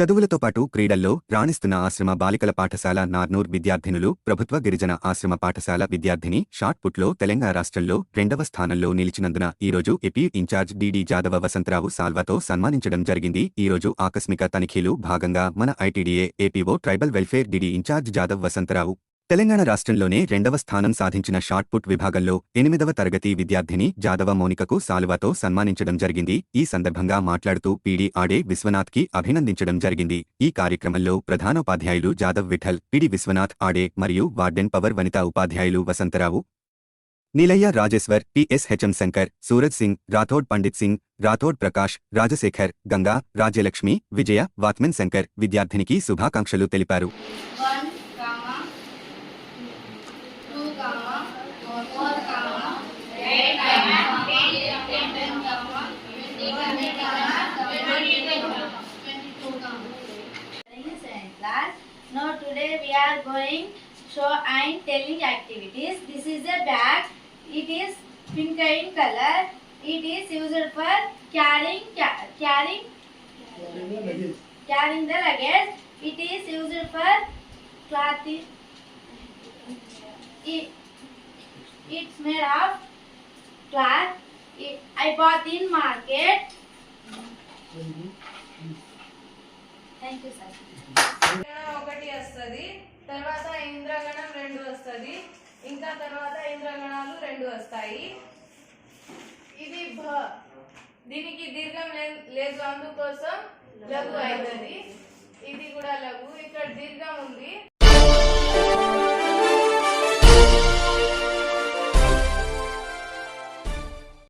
చదువులతో పాటు క్రీడల్లో రాణిస్తున్న ఆశ్రమ బాలికల పాఠశాల నార్నూర్ విద్యార్థినులు ప్రభుత్వ గిరిజన ఆశ్రమ పాఠశాల విద్యార్థిని షాట్ పుట్లో తెలంగాణ రాష్ట్రంలో రెండవ స్థానంలో నిలిచినందున ఈరోజు AP incharge DD Jadava Vasantharao సాల్వాతో సన్మానించడం జరిగింది. ఈరోజు ఆకస్మిక తనిఖీలు భాగంగా మన ITDA APO tribal welfare DD incharge Jadav Vasantharao Telangana రాష్ట్రంలోనే రెండవ స్థానం సాధించిన షాట్ పుట్ విభాగంలో ఎనిమిదవ తరగతి విద్యార్థిని జాదవ మౌనికకు సాలువాతో సన్మానించడం జరిగింది. ఈ సందర్భంగా మాట్లాడుతూ పీడీ ఆడే విశ్వనాథ్కి అభినందించడం జరిగింది. ఈ కార్యక్రమంలో ప్రధానోపాధ్యాయులు జాదవ్ విఠల్ పిడి విశ్వనాథ్ ఆడే మరియు వార్డెన్ పవర్ వనితా ఉపాధ్యాయులు వసంతరావు నిలయ్య రాజేశ్వర్ టిఎస్హెచ్ఎం శంకర్ సూరజ్ సింగ్ రాథోడ్ పండిత్ సింగ్ రాథోడ్ ప్రకాష్ రాజశేఖర్ గంగా రాజ్యలక్ష్మి విజయ వాత్మెన్ శంకర్ విద్యార్థినికి శుభాకాంక్షలు తెలిపారు. Now today we are going show and telling activities. This is a bag. It is pink in color. It is used for carrying carrying carrying the luggage. It is used for clothing. It, it's made of cloth. It, I bought in market. Thank you sir ఇంద్రగణం ఒకటి వస్తుంది తర్వాత ఇంద్రగణం రెండు వస్తుంది ఇంకా తర్వాత ఇంద్రగణాలు రెండు వస్తాయి. ఇది భ దీనికి దీర్ఘం లే- లేదు అందుకోసం లఘు అవుతుంది ఇది కూడా లఘు. ఇక్కడ దీర్ఘం ఉంది.